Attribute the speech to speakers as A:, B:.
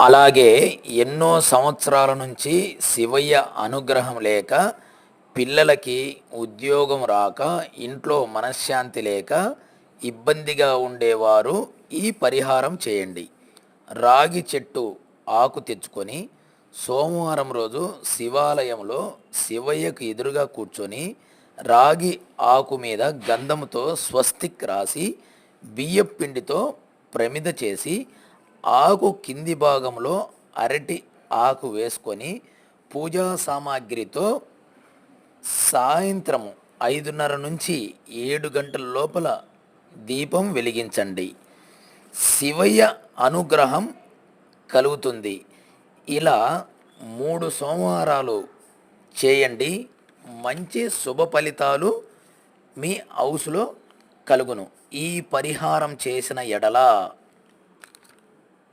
A: అలాగే ఎన్నో సంవత్సరాల నుంచి శివయ్య అనుగ్రహం లేక పిల్లలకి ఉద్యోగం రాక ఇంట్లో మనశ్శాంతి లేక ఇబ్బందిగా ఉండేవారు ఈ పరిహారం చేయండి. రాగి చెట్టు ఆకు తెచ్చుకొని సోమవారం రోజు శివాలయంలో శివయ్యకు ఎదురుగా కూర్చొని రాగి ఆకు మీద గంధంతో స్వస్తిక్ రాసి బియ్యం పిండితో ప్రమిద చేసి ఆకు కింది భాగంలో అరటి ఆకు వేసుకొని పూజా సామాగ్రితో సాయంత్రం ఐదున్నర నుంచి ఏడు గంటల లోపల దీపం వెలిగించండి. శివయ్య అనుగ్రహం కలుగుతుంది. ఇలా మూడు సోమవారాలు చేయండి. మంచి శుభ ఫలితాలు మీ హౌస్లో కలుగును. ఈ పరిహారం చేసిన ఎడల